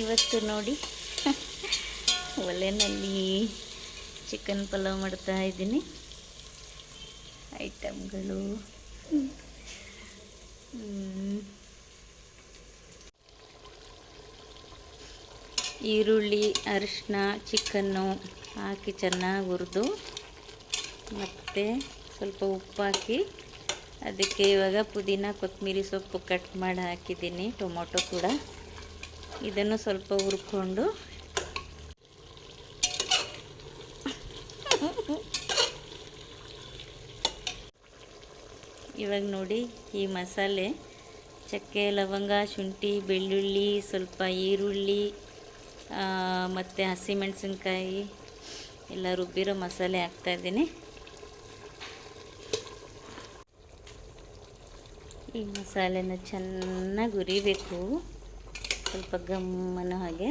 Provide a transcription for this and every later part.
ಇವತ್ತು ನೋಡಿ. ಒಲೆಯಲ್ಲಿ ಚಿಕನ್ ಪಲಾವ್ ಮಾಡ್ತಾ ಇದ್ದೀನಿ. ಐಟಮ್ಗಳು ಈರುಳ್ಳಿ ಅರಿಶಿನ ಚಿಕನ್ನು ಹಾಕಿ ಚೆನ್ನಾಗಿ ಹುರಿದು, ಮತ್ತು ಸ್ವಲ್ಪ ಉಪ್ಪು ಹಾಕಿ ಅದಕ್ಕೆ ಇವಾಗ ಪುದೀನ, ಕೊತ್ತಂಬರಿ ಸೊಪ್ಪು ಕಟ್ ಮಾಡಿ ಹಾಕಿದ್ದೀನಿ. ಟೊಮೊಟೊ ಕೂಡ. ಇದನ್ನು ಸ್ವಲ್ಪ ಹುರ್ಕೊಂಡು. ಇವಾಗ ನೋಡಿ ಈ ಮಸಾಲೆ. ಚಕ್ಕೆ, ಲವಂಗ, ಶುಂಠಿ, ಬೆಳ್ಳುಳ್ಳಿ, ಸ್ವಲ್ಪ ಈರುಳ್ಳಿ ಮತ್ತು ಹಸಿಮೆಣಸಿನ್ಕಾಯಿ ಎಲ್ಲ ರುಬ್ಬಿರೋ ಮಸಾಲೆ ಹಾಕ್ತಾಯಿದ್ದೀನಿ ಈ ಮಸಾಲೆನ ಚೆನ್ನಾಗಿ ಹುರಿಬೇಕು. ಸ್ವಲ್ಪ ಗಮ್ಮನ ಹಾಗೆ.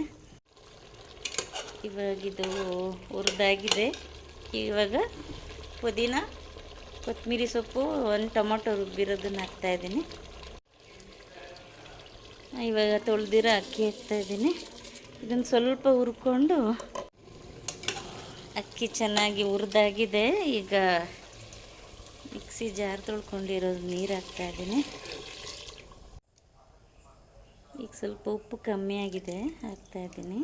ಇವಾಗಿದು ಹುರಿದಾಗಿದೆ. ಇವಾಗ ಪುದೀನ ಕೊತ್ತಂಬರಿ ಸೊಪ್ಪು, ಒಂದು ಟೊಮೊಟೊ ರುಬ್ಬಿರೋದನ್ನ ಹಾಕ್ತಾಯಿದ್ದೀನಿ ಇವಾಗ ತೊಳೆದಿರೋ ಅಕ್ಕಿ ಹಾಕ್ತಾಯಿದ್ದೀನಿ ಇದನ್ನು ಸ್ವಲ್ಪ ಹುರ್ಕೊಂಡು ಅಕ್ಕಿ ಚೆನ್ನಾಗಿ ಹುರಿದಾಗಿದೆ. ಈಗ ಮಿಕ್ಸಿ ಜಾರ್ ತೊಳ್ಕೊಂಡಿರೋದು ನೀರು ಹಾಕ್ತಾಯಿದ್ದೀನಿ ಈಗ ಸ್ವಲ್ಪ ಉಪ್ಪು ಕಮ್ಮಿ ಆಗಿದೆ ಹಾಕ್ತಾಯಿದ್ದೀನಿ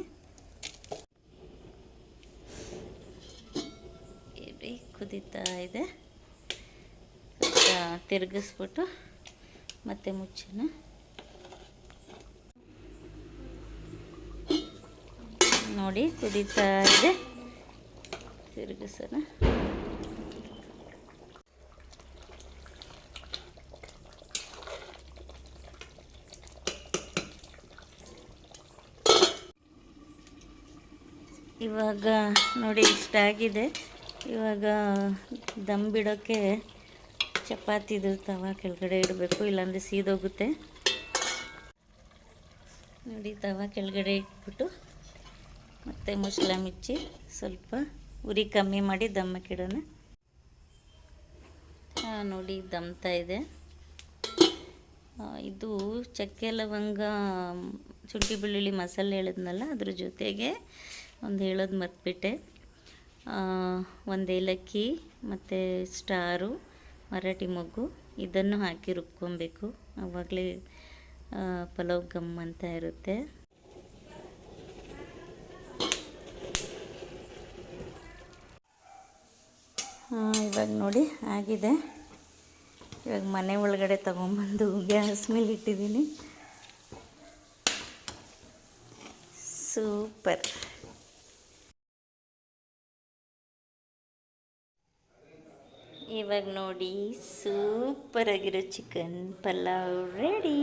ಇರಿ ಕುದೀತಾ ಇದೆ. ತಿರುಗಿಸ್ಬಿಟ್ಟು ಮತ್ತೆ ಮುಚ್ಚೋಣ. ನೋಡಿ, ಕುದೀತಾ ಇದೆ. ತಿರುಗಿಸೋಣ. ಇವಾಗ ನೋಡಿ ಇಷ್ಟಾಗಿದೆ ಇವಾಗ ದಮ್ ಬಿಡೋಕ್ಕೆ ಚಪಾತಿದು ತವ ಕೆಳಗಡೆ ಇಡಬೇಕು, ಇಲ್ಲಾಂದರೆ ಸೀದೋಗುತ್ತೆ. ನೋಡಿ ತವ ಕೆಳಗಡೆ ಇಟ್ಬಿಟ್ಟು ಮತ್ತು ಮುಚ್ಚಳ ಮುಚ್ಚಿ ಸ್ವಲ್ಪ ಉರಿ ಕಮ್ಮಿ ಮಾಡಿ ದಮ್ಮಕ್ಕಿಡೋಣ ಹಾಂ ನೋಡಿ ದಮ್ತಾ ಇದೆ. ಇದು ಚಕ್ಕೆ ಲವಂಗ, ಶುಂಠಿ ಬೆಳ್ಳುಳ್ಳಿ ಮಸಾಲೆ ಹೇಳಿದ್ನಲ್ಲ, ಅದ್ರ ಜೊತೆಗೆ ಒಂದು ಹೇಳೋದು ಮರ್ತ್ಬಿಟ್ಟೆ. ಒಂದು ಏಲಕ್ಕಿ, ಮತ್ತು ಸ್ಟಾರು, ಮರಾಠಿ ಮೊಗ್ಗು, ಇದನ್ನು ಹಾಕಿ ರುಬ್ಕೊಬೇಕು. ಆವಾಗಲೇ ಪಲಾವ್ ಗಮ್ ಅಂತ ಇರುತ್ತೆ. ಇವಾಗ ನೋಡಿ ಆಗಿದೆ. ಇವಾಗ ಮನೆ ಒಳಗಡೆ ತಗೊಂಬಂದು ಗ್ಯಾಸ್ ಮೇಲೆ ಇಟ್ಟಿದ್ದೀನಿ. ಸೂಪರ್. ಇವಾಗ ನೋಡಿ ಸೂಪರ್ ಆಗಿರೋ ಚಿಕನ್ ಪಲಾವ್ ರೆಡಿ